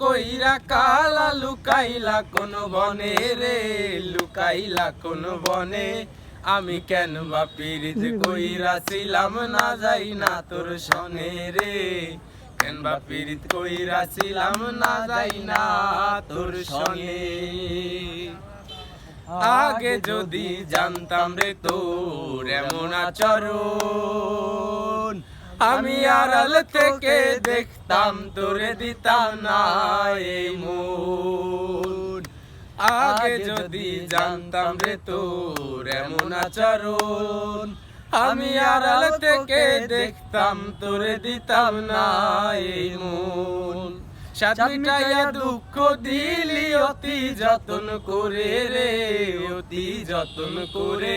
কইরা কালা লুকাইলা কোন বনে রে, লুকাইলা কোন বনে। আমি কেন বা পীড়িত কইরা ছিলাম না যাই না তোর সনে রে। কেন বা পীড়িত কইরা ছিলাম না যাই না তোর সনে। আগে যদি জানতাম রে তোর এমন আচরণ আমি আড়াল থেকে দেখতাম তোরে দিতাম না এই মন। আগে যদি জানতাম রে তোর এমন আচরণ, আমি আড়াল থেকে দেখতাম, তোরে দিতাম না এই মন। সাতমিটাইয়া দুঃখ দিলি অতি যতন করে রে, অতি যতন করে